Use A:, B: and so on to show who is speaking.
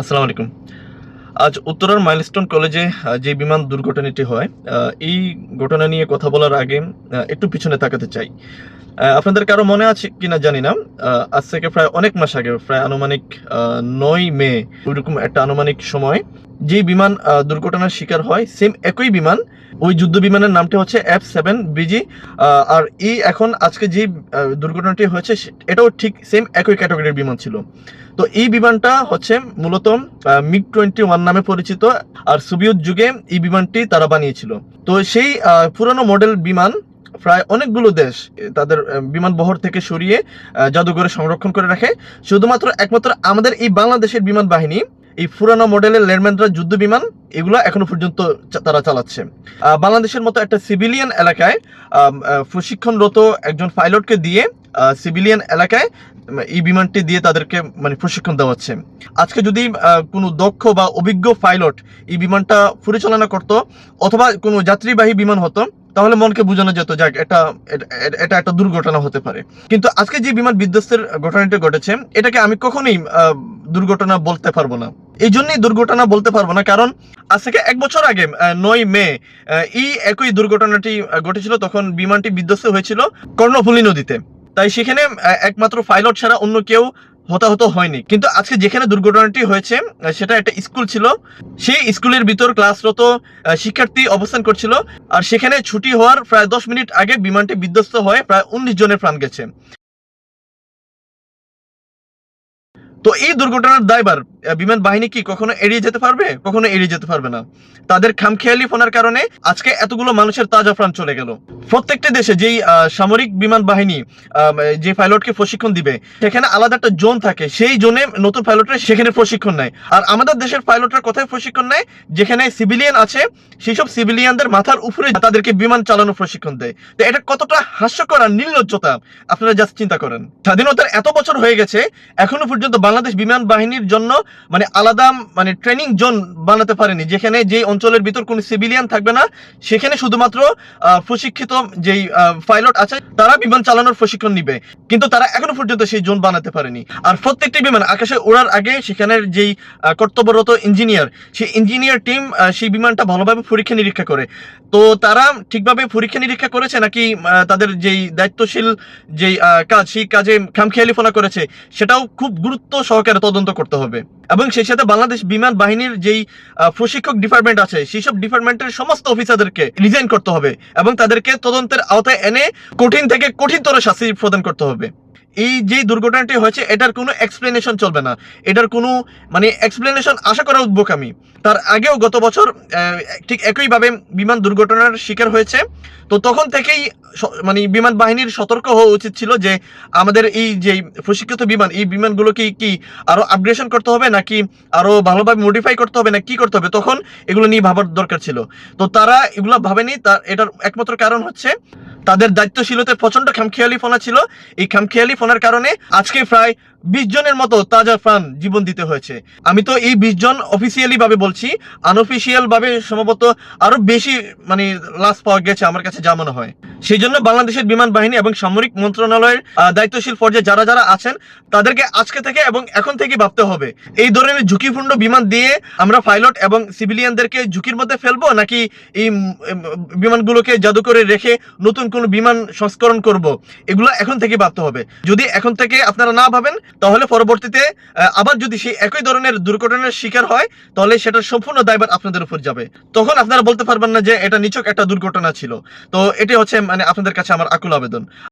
A: আসসালামু আলাইকুম। আজ উত্তরার মাইলস্টোন কলেজে যে বিমান দুর্ঘটনাটি হয় এই ঘটনা নিয়ে কথা বলার আগে একটু পিছনে তাকাতে চাই। আপনাদের কারও মনে আছে কিনা জানি না। আজ থেকে প্রায় অনেক মাস আগে, প্রায় আনুমানিক নয় মে, ওইরকম একটা আনুমানিক সময় যে বিমান দুর্ঘটনার শিকার হয় সেম একই বিমান। ওই যুদ্ধ বিমানের নামটি হচ্ছে এফ সেভেন বিজি আর এই এখন আজকে যে দুর্ঘটনাটি হয়েছে এটাও ঠিক সেম একই ক্যাটাগরির বিমান ছিল। তো এই বিমানটা হচ্ছে মূলত মিগ টোয়েন্টি ওয়ান নামে পরিচিত, আর সোভিয়েত যুগে এই বিমানটি তারা বানিয়েছিল। তো সেই পুরনো মডেল বিমান প্রায় অনেকগুলো দেশ তাদের বিমান বহর থেকে সরিয়ে জাদুঘরে সংরক্ষণ করে রাখে। শুধুমাত্র একমাত্র আমাদের এই বাংলাদেশের বিমান বাহিনী এই পুরানো মডেলের লেরমেন্দ্রা যুদ্ধ বিমান এগুলো এখনও পর্যন্ত তারা চালাচ্ছে। বাংলাদেশের মতো একটা সিভিলিয়ান এলাকায় প্রশিক্ষণরত একজন পাইলটকে দিয়ে সিভিলিয়ান এলাকায় এই বিমানটি দিয়ে তাদেরকে মানে প্রশিক্ষণ দেওয়া হচ্ছে আজকে যদি কোনো দক্ষ বা অভিজ্ঞ পাইলট এই বিমানটা পরিচালনা করত অথবা কোনো যাত্রীবাহী বিমান হতো, তাহলে মনকে বোঝানো যেত যাক এটা- এটা একটা দুর্ঘটনা হতে পারে। কিন্তু আজকে যে বিমান বিধ্বস্তের ঘটনাটি ঘটেছে, এটাকে আমি কখনোই দুর্ঘটনা বলতে পারব না। এই জন্যই দুর্ঘটনা বলতে পারব না, কারণ আজ থেকে এক বছর আগে নয় মে এই একই দুর্ঘটনাটি ঘটেছিল, তখন বিমানটি বিধ্বস্ত হয়েছিল কর্ণফুলী নদীতে। তাই সেখানে একমাত্র পাইলট ছাড়া অন্য কেউ হতাহত হয়নি। কিন্তু আজকে যেখানে দুর্ঘটনাটি হয়েছে সেটা একটা স্কুল ছিল। সেই স্কুলের ভিতর ক্লাসরত শিক্ষার্থী অবস্থান করছিল আর সেখানে ছুটি হওয়ার প্রায় দশ মিনিট আগে বিমানটি বিধ্বস্ত হয়ে প্রায় উনিশ জনের প্রাণ গেছে। তো এই দুর্ঘটনার দায়বার বিমান বাহিনী কি কখনো এড়িয়ে যেতে পারবে? কখনো এড়িয়ে যেতে পারবে না। তাদের খামখেয়ালি ফোনার কারণে আজকে এতগুলো মানুষের তাজা প্রাণ চলে গেল। প্রত্যেকটা দেশে যেই সামরিক বিমান বাহিনী যে পাইলটকে প্রশিক্ষণ দিবে, সেখানে আলাদা একটা জোন থাকে। সেই জোনে নতুন পাইলটরা সেখানে প্রশিক্ষণ নেয়। আর আমাদের দেশের পাইলটরা কোথায় প্রশিক্ষণ নেয়, যেখানে সিভিলিয়ান আছে সেই সব সিভিলিয়ানদের মাথার উপরে তাদেরকে বিমান চালানোর প্রশিক্ষণ দেয়। তো এটা কতটা হাস্যকর আর নির্লজ্জতা, আপনারা জাস্ট চিন্তা করেন। স্বাধীনতার এত বছর হয়ে গেছে, এখনও পর্যন্ত বাংলাদেশ বিমান বাহিনীর জন্য মানে আলাদা মানে ট্রেনিং জোন বানাতে পারেনি, যেখানে যে অঞ্চলের ভিতর কোনো সিভিলিয়ান থাকবে না, সেখানে শুধুমাত্র প্রশিক্ষিত যেই পাইলট আছে, তারা বিমান চালানোর প্রশিক্ষণ নিবে। কিন্তু তারা এখনও পর্যন্ত সেই জোন বানাতে পারেনি। আর প্রত্যেকটি বিমান আকাশে ওড়ার আগে সেখানের যেই কর্তব্যরত ইঞ্জিনিয়ার, সেই ইঞ্জিনিয়ার টিম সেই বিমানটা ভালোভাবে পরীক্ষা নিরীক্ষা করে। তো তারা ঠিকভাবে পরীক্ষা নিরীক্ষা করেছে নাকি তাদের যেই দায়িত্বশীল যেই কাজ, সেই কাজে খামখেয়ালিফোনা করেছে, সেটাও খুব গুরুত্ব সহকারে তদন্ত করতে হবে। এবং সেই সাথে বাংলাদেশ বিমান বাহিনীর যেই প্রশিক্ষক ডিপার্টমেন্ট আছে সেই সব ডিপার্টমেন্টের সমস্ত অফিসারদেরকে রিজাইন করতে হবে এবং তাদেরকে তদন্তের আওতায় এনে কঠিন থেকে কঠিনতর শাস্তি প্রদান করতে হবে। এই যে দুর্ঘটনাটি হয়েছে, এটার কোনো এক্সপ্লেনেশন চলবে না। এটার কোনো মানে এক্সপ্লেনেশন আশা করা উদ্বোকামি তার আগেও গত বছর ঠিক একইভাবে বিমান দুর্ঘটনার শিকার হয়েছে। তো তখন থেকেই মানে বিমান বাহিনীর সতর্ক হওয়া উচিত ছিল যে আমাদের এই যে প্রশিক্ষিত বিমান, এই বিমানগুলোকে কি আরও আপগ্রেশন করতে হবে নাকি আরও ভালোভাবে মডিফাই করতে হবে না, কি করতে হবে? তখন এগুলো নিয়ে ভাবার দরকার ছিল। তো তারা এগুলো ভাবেনি, তার, এটার একমাত্র কারণ হচ্ছে তাদের দায়িত্বশীলতার প্রচণ্ড খামখেয়ালি ফোনা ছিল। এই খামখেয়ালি ফোনার কারণে আজকে প্রায় বিশ জনের মতো তাজা প্রাণ জীবন দিতে হয়েছে। আমি তো এই বিশ জন অফিসিয়ালি ভাবে বলছি আনঅফিসিয়াল ভাবে সম্ভবত আরও বেশি মানে লাশ পাওয়া গেছে আমার কাছে যা মনে হয়। সেই জন্য বাংলাদেশের বিমান বাহিনী এবং সামরিক মন্ত্রণালয়ের দায়িত্বশীল পর্যায়ে যারা যারা আছেন, তাদেরকে আজকে থেকে এবং এখন থেকে ভাবতে হবে, এই ধরনের ঝুঁকিপূর্ণ বিমান দিয়ে আমরা পাইলট এবং সিভিলিয়ানদেরকে ঝুঁকির মধ্যে ফেলব, নাকি এই বিমানগুলোকে জাদু করে রেখে নতুন কোনো বিমান সংস্করণ করব? এগুলো এখন থেকে ভাবতে হবে। যদি এখন থেকে আপনারা না ভাবেন তাহলে পরবর্তীতে আবার যদি সেই একই ধরনের দুর্ঘটনার শিকার হয়, তাহলে সেটা সম্পূর্ণ দায়ভার আপনাদের উপর যাবে। তখন আপনারা বলতে পারবেন না যে এটা নিচক একটা দুর্ঘটনা ছিল। তো এটি হচ্ছে মানে আপনাদের কাছে আমার আকুল আবেদন।